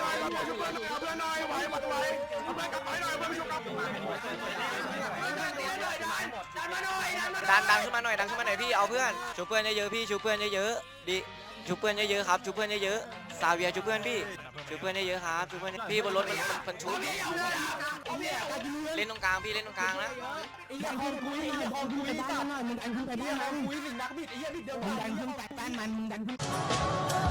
หน่อยเอาเพื่อนหน่อยเอาเพื่อนหน่อยไหวไหวไหวเอาเพื่อนกลับไปหน่อยเพื่อนไปชุบกลับดันดันขึ้นมาหน่อยดันขึ้นมาหน่อยพี่เอาเพื่อนชูเพื่อนเยอะๆพี่ชูเพื่อนเยอะๆดิชูเพื่อนเยอะๆครับชูเพื่อนเยอะๆซาเวียชูเพื่อนพี่ชูเพื่อนเยอะๆครับชูเพื่อนพี่บนรถมันมันมันชุบเล่นตรงกลางพี่เล่นตรงกลางนะอย่าพอคุยอย่าพอคุยบ้านมันหน่อยมึงดันขึ้นไปบ้านมันคุยสินักบิดไอ้เหี้ยบิดเดิมมึงดันขึ้นไปบ้านมันมึงดันขึ้น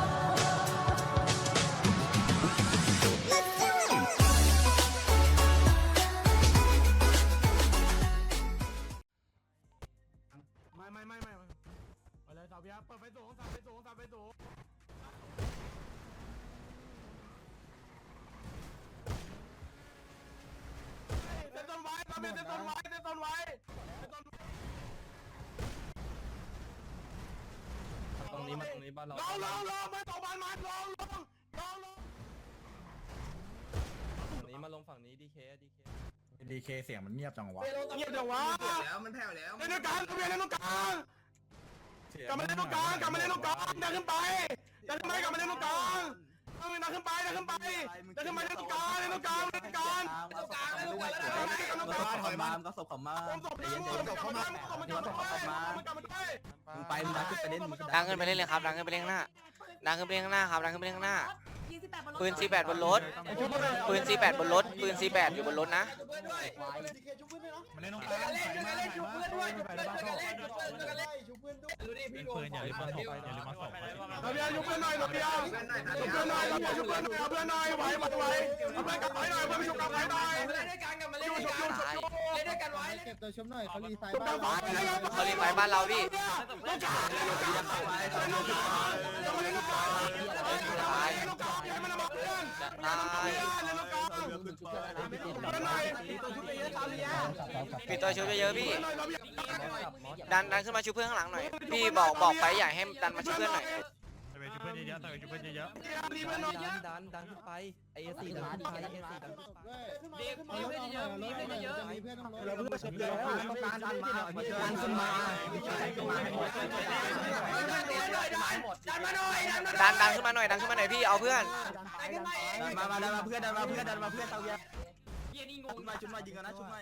บ้านเราลงลงลงไม่ตกบ้านมันลงลงลงลงฝั่งนี้มาลงฝั่งนี้ดีเคดีเคดีเคเสียงมันเงียบจังวะเงียบเดี๋ยววะแล้วมันแผ่วแล้วเล่นด้วยกันสาวเบียเล่นตรงกลางกลับมาเล่นตรงกลางกลับมาเล่นตรงกลางดันขึ้นไปดันขึ้นไปกลับมาเล่นตรงกลางเอาดันขึ้นไปดันขึ้นไปดันขึ้นไปเล่นตรงกลางเล่นตรงกลางเล่นตรงกลาง แล้วเล่นตรงกลางถอยมาก็ศพเขามาผมศพด้วยผมศพเข้ามาผมศพเข้ามาผมกลับมาด้วยมึงไปมึงดันขึ้นไปเล่นมึงดังขึ้นไปเล่นเลยครับดังขึ้นไปเล่นข้างหน้าดังขึ้นไปเล่นข้างหน้าครับดังขึ้นไปเล่นข้างหน้าปืน C8 บนรถปืน C8 บนรถปืน C8 อยู่บนรถนะมัน เล่นตรงกลางเล่นเล่นชุบเพื่อนด้วยชุบเพื่อนด้วยกันเล่นชุบเพื่อนด้วยกันเล่นชุบเพื่อนด้วยดูดิพี่ดูปืนอย่าลืมมาศพอย่าลืมมาศพเอาเบียร์ยุบเพื่อนหน่อยเอาเบียร์ยุบเพื่อนหน่อยเอาเบียร์ยุบเพื่อนหน่อยเอาเพื่อนหน่อยไหวไหวไหวเอาเพื่อนกลับไปหน่อยเพื่อนไปชุบกลับไปหน่อยเล่นด้วยกันกันมาเล่นด้วยกันเล่นด้วยกันไว้เก็บตัวชมหน่อยเขารีไฟชุบกลับไปเขารีไฟบ้านเราพี่ต้องการต้องการต้องการต้องการต้องการต้องการให้มันมาเพื่อนจะตายเล่นต้องการเพื่อนหน่อยปิดตัวชูเยอะๆพี่เพื่อนหน่อยเราเบียร์ดันดันขึ้นมาชูเพื่อนข้างหลังหน่อย พี่บอกบอกไปอยากให้ดันมาชูเพื่อนหน่อย ไปชุบเพื่อนเยอะๆต่อยชุบเพื่อนเยอะรีเพื่อนหน่อยดันดันดันขึ้นไปไอเอซีดันขึ้นไปเอซีดันขึ้นไปมีเพื่อนเยอะมีเพื่อนเยอะมีเพื่อนต้องรถเราเพื่อชมแล้วต้องการดันมาดันขึ้นมาดันมาหน่อยดันมาหน่อยดันดันขึ้นมาหน่อยดันขึ้นมาหน่อยพี่เอาเพื่อนดันขึ้นมาเองดันมามาดันมาเพื่อนดันมาเพื่อนดันมาเพื่อนเตาเวียชุบมาชุบมายิงกันนะชุบมา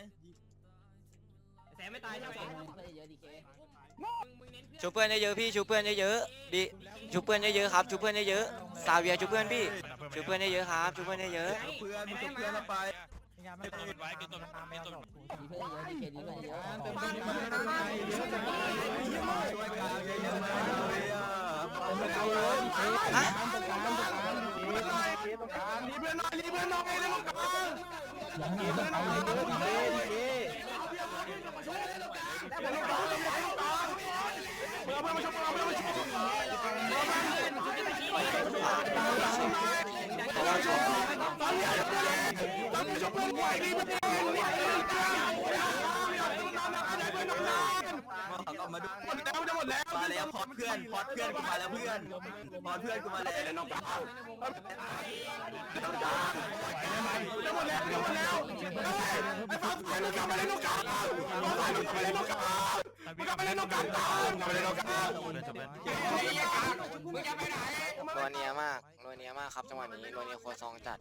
ชูเพื่อนเยอะๆพี่ชูเพื่อนเยอะๆดิชูเพื่อนเยอะๆครับชูเพื่อนเยอะๆซาเวียชูเพื่อนพี่ชูเพื่อนเยอะๆครับชูเพื่อนเยอะเพื่อนมึงชุบเพื่อนไปช่วยกันเยอะๆมาเลยอะๆฮะรีเพื่อนหน่อยรีเพื่อนหน่อยรีเพื่อนหน่อยเล่นต้องการรีเพื่อนหน่อยเล่นต้องการเล่นต้องการเพื่อนมาชมเพื่อนมาชมเพราะว่าชอบตอนนี้ตอนนี้ชมเพื่อนไหวรีเพื่อนกลับมาดูหมดแล้วจะหมดแล้ว มาแล้วพอดเพื่อนพอดเพื่อนกูมาแล้วเพื่อนพอดเพื่อนกูมาแล้ว เล่นต้องการจะหมดแล้วจะหมดแล้วไอ้ฟ้าไอ้ลูกกลับมาเล่นต้องการฟ้า ไอ้ลูกกลับมาเล่นต้องการมึงกลับมาเล่นต้องการตามกลับมาเล่นต้องการมึงจะไปไหนนัวเนียมากนัวเนียมากครับจังหวะนี้นัวเนียโคซองจัด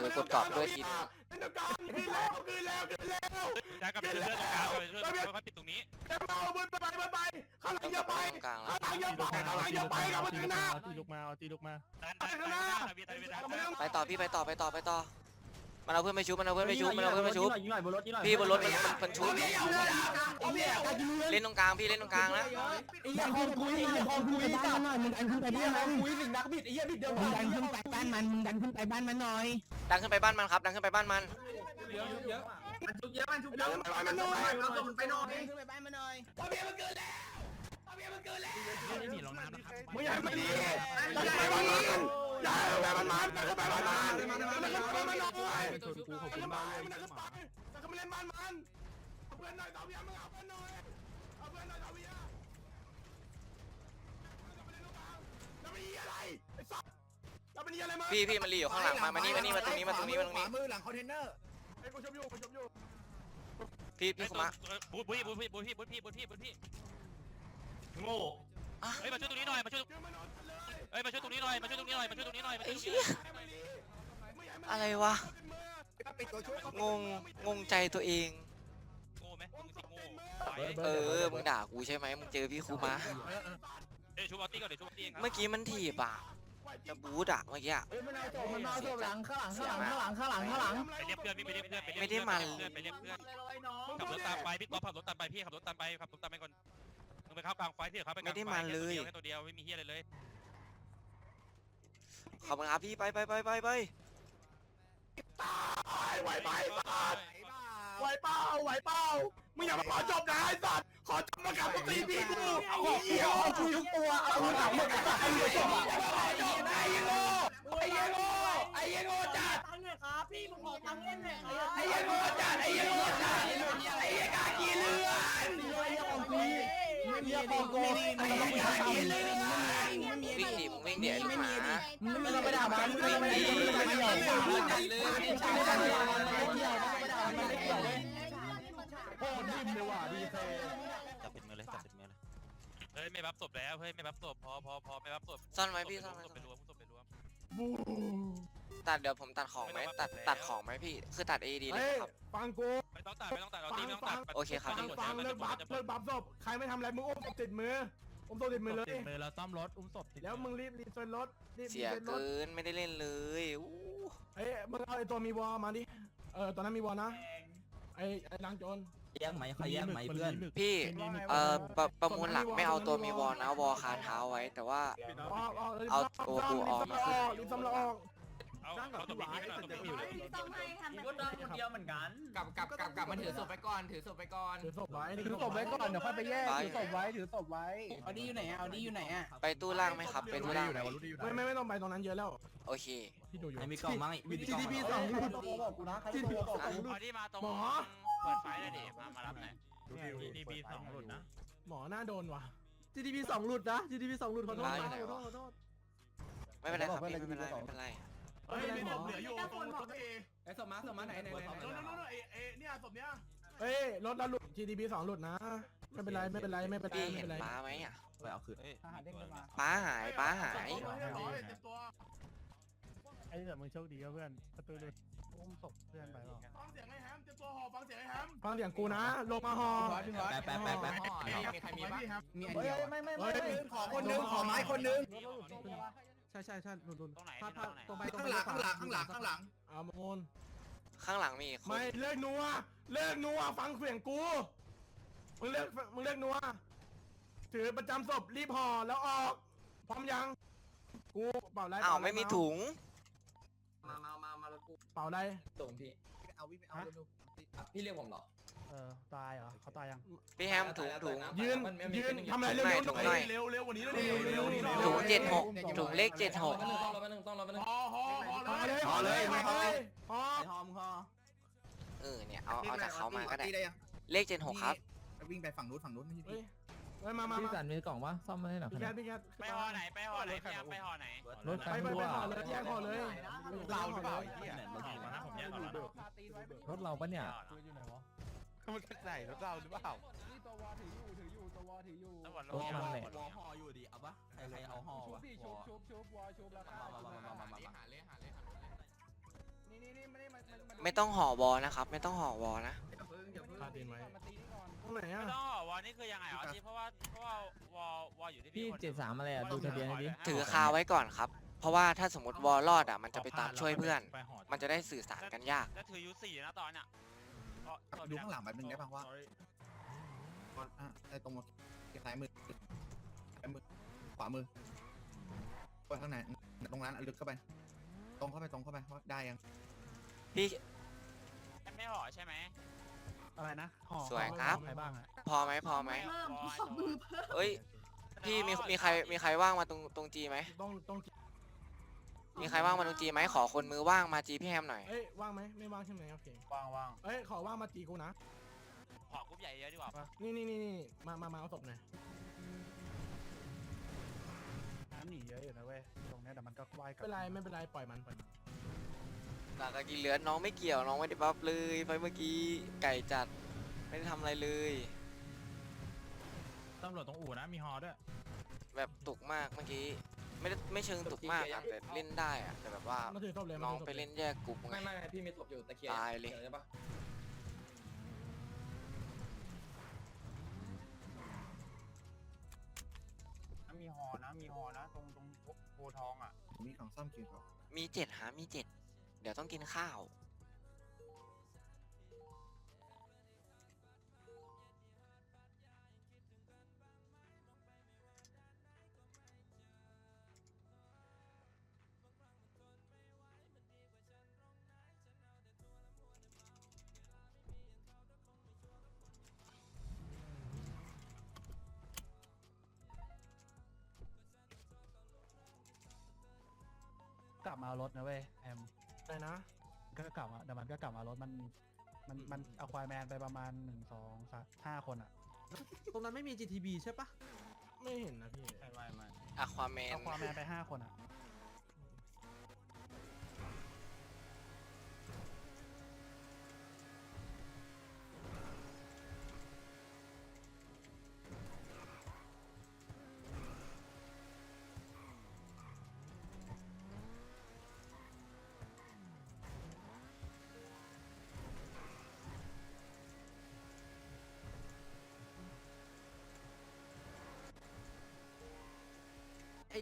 คือกดกรอบด้วยทีเล่นต้องการคืนแล้วคืนแล้วคืนแล้วได้กับเพื่อนตรงกลางกับเพื่อนเขาปิดตรงนี้เดี๋ยวเอาบนไปไปไปข้างหลังอย่าไปข้างหลังอย่าไปข้างหลังอย่าไปกลับมาข้างหน้าตีลูกมาเอาตีลูกมาดันดันดันดันวีดันวีดันไปต่อพี่ไปต่อไปต่อไปต่อ มันเอาเพื่อนไปชุบมันเอาเพื่อนไปชุบมันเอาเพื่อนไปชุบพี่บนรถมันมันมันชุบเล่นตรงกลางพี่เล่นตรงกลางนะอย่าพอคุยอย่าพอคุยบ้านมันหน่อยมึงดันขึ้นไปบ้านมันคุยสินักบิดไอ้เหี้ยบิดเดิมมึงดันขึ้นไปบ้านมันมึงดันขึ้นไปบ้านมันหน่อยดังขึ้นไปบ้านมันครับดังขึ้นไปบ้านมันมันชุบเยอะมันชุบเยอะมันชุบเยอะเราส่งมันไปหน่อยขึ้นไปบ้านมันหน่อยตะเบียมันเกินแล้วตะเบียมันเกินแล้วไม่มีร องน้ำนะครับมึงอย่าไปดีอย่าไปมันอย่าไปมันมันอย่าไปมันมันอย่าไปมันมันอย่าไปมันหน่อยมันขึ้นไปมันขึ้นไปแต่ก็ไม่เล่นบ้านมันเอาเพื่อนหน่อยตาเวียมึงเอาเพื่อนหน่อยเอาเพื่อนหน่อยตาเวียแล้วมันอะไรไอ้สัสแล้วมันอะไรมาพี่พี่มันรีอยู่ข้างหลังมามานี่มานี่มาตรงนี้มาตรงนี้มาตรงนี้มือหลังคอนเทนเนอร์ไอ้กูชมอยู่กูชมอยู่พี่พี่คุมะบุ้ยบุ้ยบุ้ยบุ้ยบุ้ยพี่บุ้ยพี่บุ้ยพี่โง่เฮ้ยมาช่วยตรงนี้หน่อยมาช่วยเจอมันนอนเลยเฮ้ยมาช่วยตรงนี้หน่ อยมาช่วยตรงนี้หน่อยมาช่วยตรงนี้หน่อยมาช่วยตรงนี้หน่อยไอ้อะไรวะปิดตัวช่วยงง งงใจตัวเอง โง่ไหมมึงสิโง่เออ มึงด่ากูใช่ไหมมึงเจอพี่ครูมาเดี๋ยวชูบอลตี้ก่อนเดี๋ยวชูบอลตี้เองครับเมื่อกี้มันถีบอะจะบูทอะเมื่อกี้อะเฮ้ยมันเอาศพมันเอาศพหลังข้างหลังข้างหลังข้างหลังข้างหลังข้างหลังไปเรียกเพื่อนพี่ไปเรียกเพื่อนไปเรียกไม่ได้มันเพื่อนไปเรียกเพื่อนเลยน้องขับรถตามไปพี่ก๊อฟขับรถตามไปพี่ขับรถตามไปขับรถตามไปก่อนมึงไปเข้ากลางไฟพี่เดี๋ยวเขาไปกลางไม่ได้ไฟมันเลยแค่ตัวเดียวไม่มีเฮียอะไรเลย ขอบคุณครับพี่ไปไปไปไปไปไหวไหมสัตว์ไหวเปล่าไหวเปล่ามึงอย่ามาขอจบนะไอ้สัตว์ขอจบมากับตีพี่กูเอาเหี้ยเอาคุยทุกตัวเอาคุยกับมึงกับไอ้เหี้ยจบไอ้เหี้ยไอ้เยโง่ไอ้เหี้ยโง่ไอ้เหี้ยโง่จัดตังค์เลยครับพี่ผมขอตังค์เล่นหน่อยครับไอ้เหี้ยโง่จัดไอ้เหี้ยโง่จัดไอ้เหี้ยกากีเลือนไม่มีของกูไม่มีไอ้เหี้ยกากีเลือน วิ่งดิมึงวิ่งดิไอ้ลูกหมามึงไม่ต้องไปด่ามันมึงไม่ต้องไปด่ามันไม่เกี่ยวไม่เกี่ยวไม่เกี่ยวไม่เกี่ยวไม่เกี่ยวไม่ด่ามันไม่เกี่ยวเลยโคตรนิ่มเลยว่ะดีเซจับเป็นมือเลยจับเป็นมือเลยเฮ้ยไม่บับศพแล้วเฮ้ยไม่บับศพพอพอพอไม่บับศพซ่อนไว้พี่ซ่อนไว้ศพไปรวมศพไปรวมตัดเดี๋ยวผมตัดของไหมตัดตัดของไหมพี่คือตัด AD เลยเฮ้ยครับฟังกูไม่ต้องตัดไม่ต้องตัดเอาตีไม่ต้องตัดโอเคครับฟังฟังเลิกบัฟเลิกบัฟศพใครไม่ทำอะไรมึงอุ้มศพติดมือ อุ้มศพติดมือเลยติดมือแล้วซ่อมรถอุ้มศพติดแล้วมึงรีบรีเซ็ตรถรีบเสียรีซ็ตรถเกินไม่ได้เล่นเลยอู้เอ้ยมึงเอาไอ้ตัวมีวอลมาดิเออตอนนั้นมีวอลนะไอ้ไอ้นางโจร แย่งไหมเขาแย่งไหมเพื่อนพี่เอ่อประประมูลหลักไม่เอาตัวมีวอลนะวอลคาเท้าไว้ แต่ว่าออกออกเอาตัวกูออกมาขึ้นรีบซ่อมแล้วออก เอาเอาศพพี่ไม่ต้องศพพี่ต้องให้ทำก็ได้คนเดียวเหมือนกัน กลับกลับกลับกลับมาถือศพไปก่อนถือศพไปก่อนถือศพไว้ถือศพไว้ก่อนเดี๋ยวค่อยไปแยกถือศพไว้ถือศพไว้เอาดีอยู่ไหนเอาดีอยู่ไหนอะไปตู้ล่างไหมครับ ไปตู้ล่างไหมไม่ไม่ไม่ต้องไปตรงนั้นเยอะแล้วโอเค พี่ดูอยู่ไอ้มีกล่องมั้งมีกล่อง GDP สองลูกบอกกูนะใครโทรบอกกูเอาที่มาตรงหมอ เปิดไฟเลยดิมามารับหน่อยดีบีสองหลุดนะหมอหน้าโดนว่ะ GDP สองหลุดนะ GDP สองหลุดขอโทษร้านอยู่ไหนวะไม่เป็นไรครับพี่ไม่เป็นไรไม่เป็นไร เฮ้ยมีศพเหลืออยู่ตรงรถเอไอ้ศพมาศพมาไหนไหนไหนโน่นโน่นเอเอเนี่ยศพเนี้ยเฮ้ยรถเราหลุด GDP สองหลุดนะ ไม่เป็นไรไม่เป็นไรไม่เป็นไรพี่ไม่เห็นเป็นไร ป้าไหมอะไปเอาคืนทหารเด้งมาป้าหายป้าหายไอ้แต่มึงโชคดีก็เพื่อนประตูหลุดอุ้มศพเพื่อนไปเปล่าฟังเสียงไอ้แฮมเตรียมตัวห่อฟังเสียงไอ้แฮมฟังเสียงกูนะลงมาห่อแป๊บแป๊บแป๊บแป๊บ มีใครมีบ้างมีอันเดียวไม่ไม่ไม่ขอคนนึงขอไม้คนนึง ใช่ใช่ใช่หลุดหลุดตรงไหนพาตพารงไหนตรงไปตรงไปข้างหลังข้างหลังข้างหลังเอาโมนข้างหลังมีอีกคนไม่เลิกนัวเลิกนัวฟังเสียงกูมึงเลิกมึงเลิกนัวถือประจำศพรีบห่อแล้วออก พร้อมยัง กูเป่าไรอ้าวไม่มีถุง มามามามารถกูเป่าไรส่งพี่เอาวิ่งไปเอาเร็วพี่เรียกผมเหรอ เออตายเหรอเขาตายยัง พี่แฮมถุงถุง ยืนยืนทำอะไรเร็วไม่เร็วถุงหน่อยเร็วเร็วกว่านี้เร็วเร็วเร็วถุงเจ็ดหก ถุงเลขเจ็ดหกต้องรอแป๊บนึงต้องรอแป๊บนึงห่อห่อห่อเลยห่อเลยห่อเลยห่อไอ้หอมคอเออเนี่ยเอาเอาจากเขามาก็ได้ เลขเจ็ดหกครับวิ่งไปฝั่งนู้นฝั่งนู้นไม่ใช่เฮ้ยเฮ้ยมามาพี่มาสันมีกล่องวะซ่อมมาให้หน่อยพี่แคทพี่แคทไปห่อไหนไปห่อไหนพี่ไปห่อไหนรถไปไปไปห่อเลยแยกห่อเลยเราหรือเปล่าผมแยกก่อนแล้วรถเราปะเนี่ย อยู่ไหนวะมันใส่รถเราหรือเปล่าตัววอถืออยู่ถืออยู่ตัววอถืออยู่แล้ววันรถมันแหละวอห่ออยู่ดิเอาปะใครใครเอาห่อชุบวะพี่ชุบชุบชุบวอชุบแล้วมามามามามาหาเลยหาเลยหาเลยนี่นี่นี่ไม่ได้มาไม่ต้องห่อบอนะครับ ไม่ต้องห่อบอนะอย่าเพิ่งอย่าเพิ่งพาตีนไว้ มาตีนี่ก่อนตรงไหนอะ ไม่ต้องห่อวอลนี่คือยังไงอ๋อที่เพราะว่าเพราะว่าวอลวอลอยู่ที่พี่เจ็ดสามอะไรอะดูทะเบียนให้ดิถือคาไว้ก่อนครับ เพราะว่าถ้าสมมติวอลรอดอะมันจะไปตามช่วยเพื่อน มันจะได้สื่อสารกันยาก แล้วถือยูสี่นะตอนเนี้ย ดูข้างหลังแป๊บนึงได้ป่าวว่าอะไอ้ตรงซ้ายมือซ้ายมือ ขวามือไปข้างไหนตรงนั้นลึกเข้าไป ตรงเข้าไปตรงเข้าไปว่าได้ยังพี่ไม่ห่อใช่ไหมอะไรนะห่อสวยครับ ใครบ้างอะพอไหมพอไหมเพิ่มขอมือเพิ่มเอ้ย พี่มีมีใครมีใครว่างมาตรงตรงจีไหมต้องต้อง มีใครว่างมาตรงจีไหมขอคนมือว่างมาจีพี่แฮมหน่อย เอ้ยว่างไหมไม่ว่างใช่ไหมโอเคว่างว่างเอ้ยขอว่างมาตีกูนะห่อกรุ๊ปใหญ่เยอะดีกว่านี่นี่นี่นี่มามามาเอาศพหน่อยน้ำหนีเยอะอยู่นะเว้ย ตรงเนี้ยแต่มันก็ว่ายกลัไม่บเป็นไรไม่เป็นไรปล่อยมันปล่อยมันหลังจากกินเหลือน้องไม่เกี่ยวน้องไม่ได้บัฟเลยไฟเมื่อกี้ไก่จัดไม่ได้ทำอะไรเลย ตำรวจตรงอู่นะมีฮอด้วยแบบตุกมากเมื่อกี้ ไม่ได้ไม่เชิงตุกมากอะแต่เล่นได้อะแต่แบบว่ามาถือศพเลยน้องไปเล่นแยกกลุ่มไง ไม่ไม่ไม่พี่มีศพอยู่ตะเคียนตายเลย ใช่ปะมีหอนะมีหอนะ ตรงตรงโพทองอะ มีของซ่อมคิวครับมีเจ็ดหามีเจ็ดเดี๋ยวต้องกินข้าว มาเอารถนะเว้ยแอมอะไรนะ ก็กลับมาแต่มันก็กลับมารถมันมันมันเอาควายแมนไปประมาณหนึ่งสองสามห้าคนอะตรงนั้นไม่มี GTB ใช่ปะไม่เห็นนะพี่ ไม่ไม่ไม่อะควาแมนเอาควายแมนไปห้าคนอะ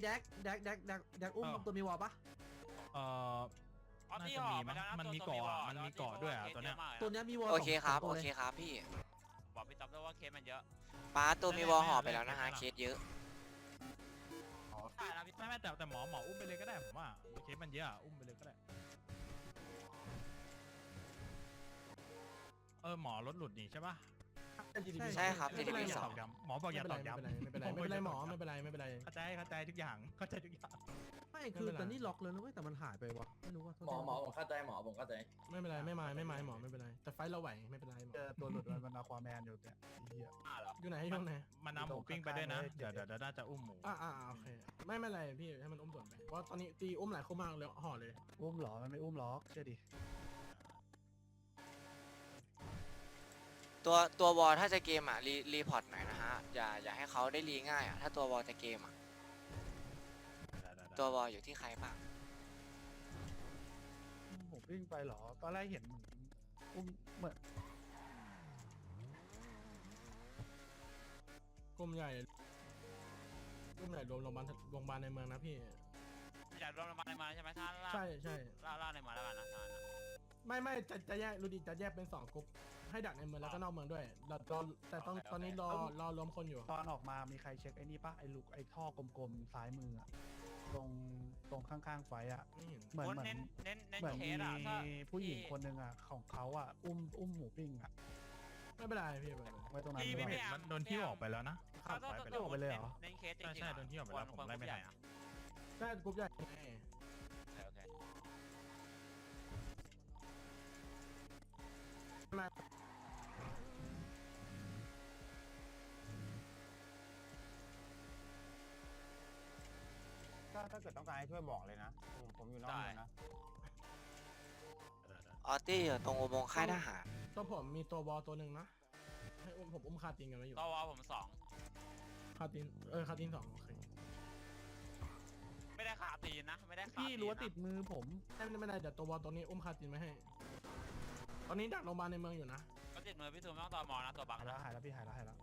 แดกแดกแดกแดกแดกอุ้มตัวมีวอลปะเอ่อเอาน่าที่จะห่อมีไปมั้งแล้วนะมันตัวมีตัวเกาะวอะมันมีเกาะด้วยอะตัวเนี้ย ตัวเนี้ยมีวอลโอเคครับสงโอตัวลยเคครับพี่บอกพี่ต๊อบด้วยว่าเคสมันเยอะป้าตัวมีวอลห่อไปแล้วนะฮะเคสเยอะ ใช่นะพี่ไม่ไม่แต่แต่หมอหมออุ้มไปเลยก็ได้ผมว่าเคสมันเยอะอะอุ้มไปเลยก็ได้ เออหมอรถหลุดนี่ใช่ปะ ใช่ครับไม่เป็นไร TTP อย่าตอกย้ำหมอบอกอย่าตอกย้ำไม่เป็นไรไม่เป็นไรไม่เป็นไรหมอไม่เป็นไรไม่เป็นไรเข้าใจเข้าใจทุกอย่างเข้าใจทุกอย่างไม่คือแต่นี่ล็อกเลยนะเว้ยแต่มันหายไปวะไม่รู้ว่าหมอหมอผมเข้าใจหมอผมเข้าใจไม่เป็นไรไม่มาไม่มาหมอไม่เป็นไรแต่ไฟเราไหวไม่เป็นไรหมอเจอตัวหลุดมันมันเอาควายแมนอยู่เนี่ยไอ้เหี้ยอยู่ไหนอยู่ไหนมันเอาหมูปิ้งไปด้วยนะเดี๋ยวเดี๋ยวเดี๋ยวน่าจะอุ้มหมูอ่าอ่าโอเคไม่ไม่เป็นไรพี่ให้มันอุ้มส่วนไปเพราะตอนนี้ตีอุ้มหลายคนมากเลยห่อเลยอุ้มเหรอมันไม่อุ้มหรอกเชื่อดิ ตัวตัววอลถ้าจะเกมอะรีรีพอร์ตหน่อยนะฮะ อย่าอย่าให้เขาได้รีง่ายอะ ถ้าตัววอลจะเกมอะ ได้ได้ได้ตัววอลอยู่ที่ใครบ้าง ผมวิ่งไปเหรอ ตอนแรกเห็นเหมือนอุ้มเหมือนกลุ่มใหญ่กลุ่มใหญ่รวมโรงพยาบาลโรงพยาบาลในเมืองนะพี่ อยากรวมมาในมาใช่ไหมถ้าล่าใช่ใช่ล่าล่าในมาแล้วกันนะท่านนะ ไม่ไม่จะจะแยกรูดีจะแยกเป็นสองกลุ่มให้ดักในเมืองแล้วก็นอกเมืองด้วยเรารอแต่ต้องตอนนี้รอรอรวมคนอยู่ ตอนออกมามีใครเช็คไอ้นี่ปะไอ้ลูกไอ้ท่อกลมๆซ้ายมืออะตรงตรงข้างๆไฟอะไม่เห็น เหมือนเหมือนเน้นเน้นเน้นเหมือนเคมีสอะถ้าผู้หญิงคนหนึ่งอะของเขาอะอุ้มอุ้มหมูปิ้งอะไม่เป็นไรพี่ไม่เป็นไรไว้ตรงนั้นพี่ด้วไม่ยแมันโดนที่ออกไปแล้วนะถ้าถ้าไปไปถ้าแล้วออกไปเลยเหรอเน้นเคสจใช่ริงๆใช่อะโดนที่ออกไปแล้วผมไล่ไม่ทันอะใช่กลุ่มใหญ่ไง ถ้าถ้าเกิดต้องการให้ช่วยบอกเลยนะผมอยู่นอกเมืองนะ ออตตี้อยู่ตรงอุโมงค์ค่ายทหาร ตัวผมมีตัวบอลตัวหนึ่งนะให้อุ้มผมอุ้มคาตินกันไว้อยู่ตัววอลผมสองคาตินเออคาตินสองโอเคไม่ได้ขาตีนนะ ไม่ได้ขาพี่ตีนรั้วนะติดมือผมไม่ไม่ไม่ได้เดี๋ยวตัวบอลตัวนี้อุ้มคาตินไว้ให้ ตอนนี้ดักโรงพยาบาลในเมืองอยู่นะก็ติดมือพี่ตูนไม่ต้องต่อมอนะตัวบังหายแล้วนะหายแล้วพี่หายแล้วหายแล้ว